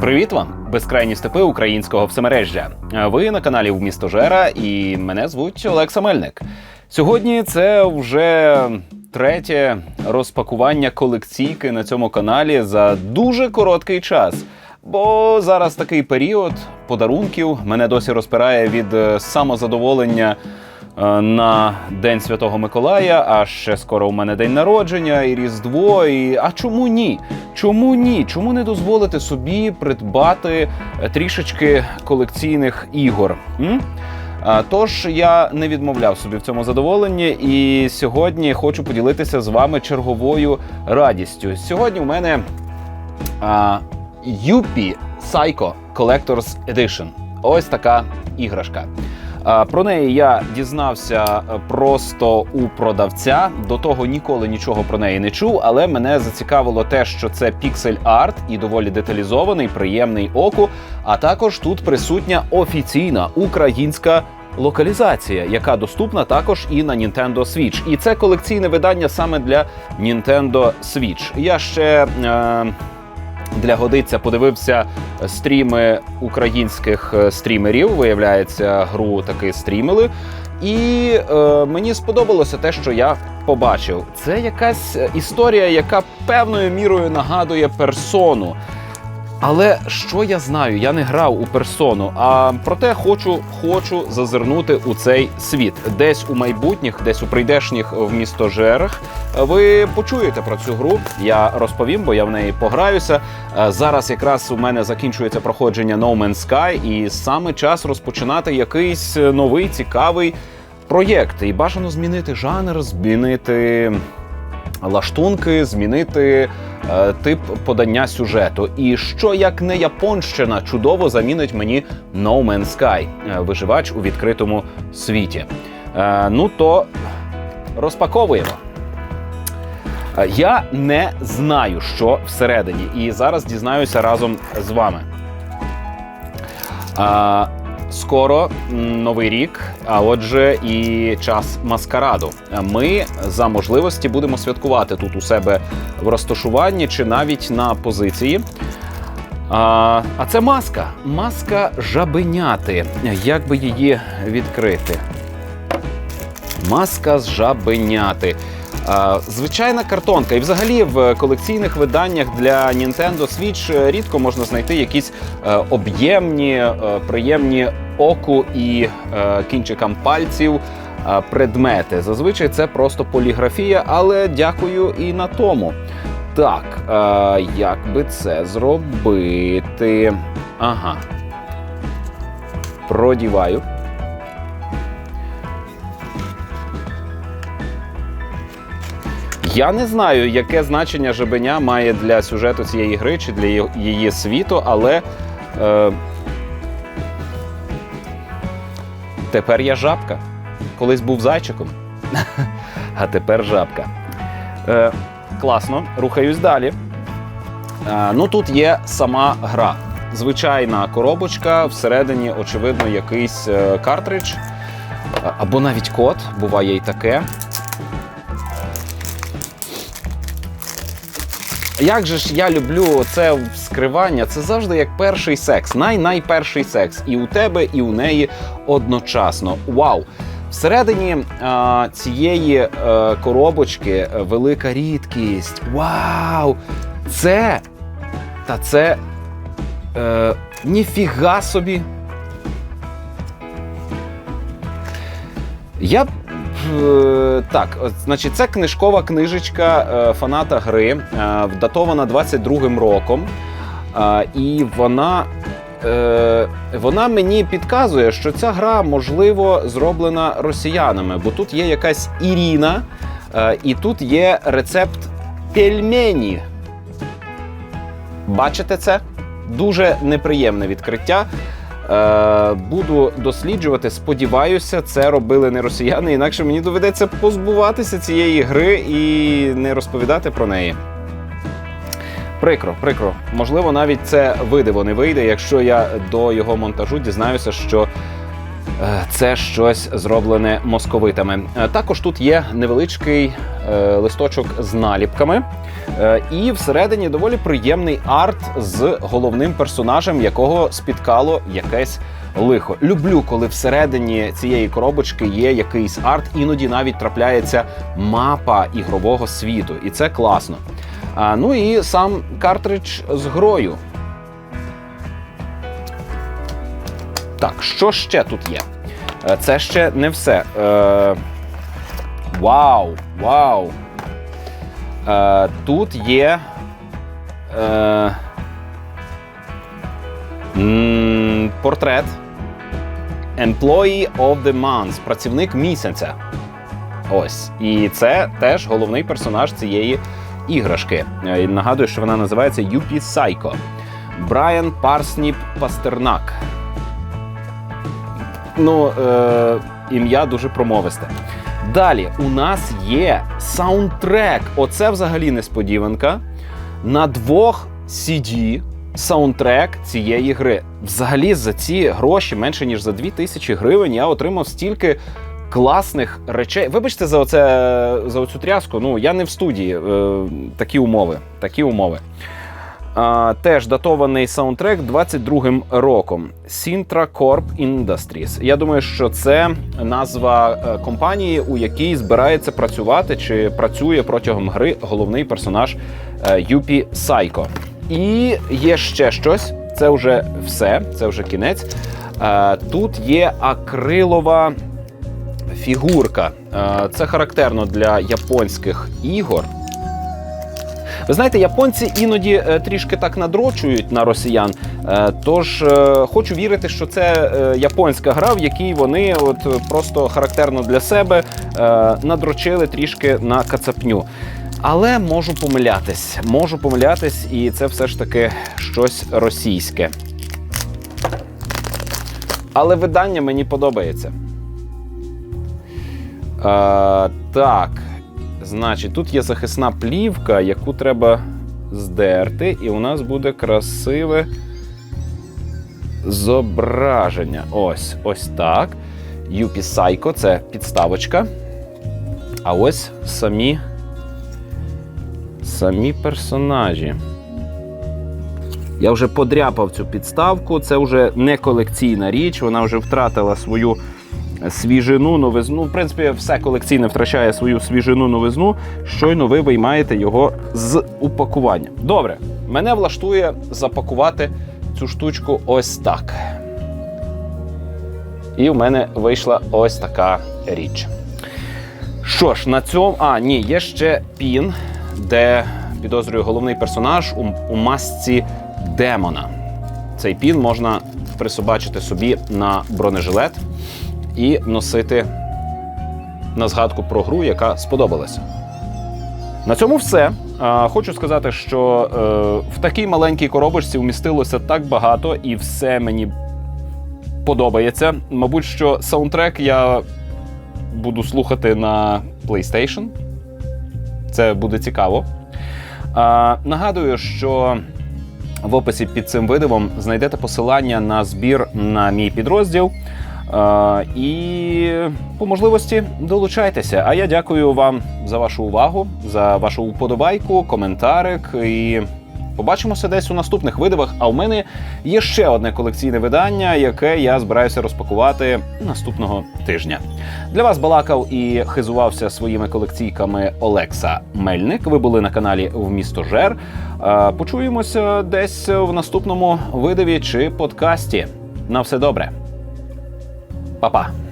Привіт вам, безкрайні степи українського всемережжя. Ви на каналі в місто Жера, і мене звуть Олекса Мельник. Сьогодні це вже третє розпакування колекційки на цьому каналі за дуже короткий час. Бо зараз такий період подарунків мене досі розпирає від е, самозадоволення на День Святого Миколая, а ще скоро у мене день народження і Різдво. І а чому ні? Чому ні? Чому не дозволити собі придбати е, трішечки колекційних ігор? М? Тож я не відмовляв собі в цьому задоволенні, і сьогодні хочу поділитися з вами черговою радістю. Сьогодні у мене а, Yuppie Psycho Collector's Edition. Ось така іграшка. Про неї я дізнався е, просто у продавця. До того ніколи нічого про неї не чув, але мене зацікавило те, що це піксель арт і доволі деталізований, приємний оку. А також тут присутня офіційна українська локалізація, яка доступна також і на Nintendo Switch. І це колекційне видання саме для Nintendo Switch. Я ще. Е- для годиця подивився стріми українських е, стрімерів. Виявляється, гру таки стрімили. І е, мені сподобалося те, що я побачив. Це якась е, історія, яка певною мірою нагадує персону. Але що я знаю? Я не грав у персону. А проте хочу, хочу зазирнути у цей світ. Десь у майбутніх, десь у прийдешніх в місто Жерах. Ви почуєте про цю гру. Я розповім, бо я в неї пограюся. Е, Зараз якраз у мене закінчується проходження No Man's Sky, і саме час розпочинати якийсь новий цікавий проєкт. І бажано змінити жанр, змінити лаштунки, змінити е, тип подання сюжету. І що як не японщина чудово замінить мені No Man's Sky, е, виживач у відкритому світі. Е, ну то розпаковуємо. Е, Я не знаю, що всередині, і зараз дізнаюся разом з вами. А, скоро новий рік, а отже, і час маскараду. Ми за можливості будемо святкувати тут у себе в розташуванні чи навіть на позиції. А, а це маска. Маска жабеняти. Як би її відкрити? Маска з жабеняти. Звичайна картонка. І взагалі в колекційних виданнях для Nintendo Switch рідко можна знайти якісь е, об'ємні, е, приємні оку і е, кінчикам пальців е, предмети. Зазвичай це просто поліграфія, але дякую і на тому. Так, е, як би це зробити? Ага. Продіваю. Я не знаю, яке значення жабеня має для сюжету цієї гри чи для її світу, але е, тепер я жабка. Колись був зайчиком, а тепер жабка. Е, класно, рухаюсь далі. Е, ну тут є сама гра. Звичайна коробочка, всередині, очевидно, якийсь е, картридж або навіть код, буває і таке. Як же ж я люблю це вскривання? Це завжди як перший секс, най-найперший секс. І у тебе, і у неї одночасно. Вау! Всередині а, цієї е, коробочки е, велика рідкість. Вау! Це та це е, ніфіга собі. Я Так, значить, це книжкова книжечка е, фаната гри, е, датована 22-м роком. Е, і вона, е, вона мені підказує, що ця гра, можливо, зроблена росіянами, бо тут є якась Ірина, е, і тут є рецепт пельмені. Бачите це? Дуже неприємне відкриття. Е, буду досліджувати. Сподіваюся, це робили не росіяни. Інакше мені доведеться позбуватися цієї гри і не розповідати про неї. Прикро, прикро. Можливо, навіть це видиво не вийде, якщо я до його монтажу дізнаюся, що це щось зроблене московитами. Е, Також тут є невеличкий е, листочок з наліпками. Е, І всередині доволі приємний арт з головним персонажем, якого спіткало якесь лихо. Люблю, коли всередині цієї коробочки є якийсь арт, іноді навіть трапляється мапа ігрового світу, і це класно. А, ну і сам картридж з грою. Так, що ще тут є? Е, Це ще не все. Е, вау! Вау! Е, тут є. Е, портрет. Employee of the Month, працівник місяця. Ось. І це теж головний персонаж цієї іграшки. Е, Нагадую, що вона називається Юпі Сайко. Брайан Парсніп Пастернак. Ну, е, ім'я дуже промовисте. Далі у нас є саундтрек. Оце взагалі несподіванка. На двох CD саундтрек цієї гри. Взагалі за ці гроші менше ніж за 2000 гривень я отримав стільки класних речей. Вибачте за оце за оцю тряску. Ну я не в студії. Е, такі умови. Такі умови. Теж датований саундтрек 22-м роком Sintra Corp Industries. Я думаю, що це назва е, компанії, у якій збирається працювати чи працює протягом гри головний персонаж е, Юпі Сайко. І є ще щось. Це вже все, це вже кінець. Е, Тут є акрилова фігурка. Це характерно для японських ігор. Ви знаєте, японці іноді е, трішки так надрочують на росіян. Е, тож е, хочу вірити, що це японська гра, в якій вони от просто характерно для себе надрочили трішки на кацапню. Але можу помилятись, можу помилятись, і це все ж таки щось російське. Але видання мені подобається. Е, так. Значить, тут є захисна плівка, яку треба здерти, і у нас буде красиве зображення. Ось, ось так. Юпі Сайко це підставочка. А ось самі, самі персонажі. Я вже подряпав цю підставку. Це вже не колекційна річ, вона вже втратила свою свіжину, новизну. В принципі, все колекційне втрачає свою свіжину, новизну. Щойно ви виймаєте його з упакування. Добре, мене влаштує запакувати цю штучку ось так. І в мене вийшла ось така річ. Що ж, на цьому. А, ні, є ще пін, де підозрюю головний персонаж у, у масці демона. Цей пін можна присобачити собі на бронежилет і носити на згадку про гру, яка сподобалася. На цьому все. Хочу сказати, що е, в такій маленькій коробочці вмістилося так багато, і все мені подобається. Мабуть, що саундтрек я буду слухати на PlayStation. Це буде цікаво. Нагадую, що в описі під цим видивом знайдете посилання на збір на мій підрозділ. І по можливості долучайтеся. А я дякую вам за вашу увагу, за вашу уподобайку, коментарик. І побачимося десь у наступних видивах. А у мене є ще одне колекційне видання, яке я збираюся розпакувати наступного тижня. Для вас балакав і хизувався своїми колекційками Олекса Мельник. Ви були на каналі в місто Жер. Почуємося десь в наступному видиві чи подкасті. На все добре. Па-па!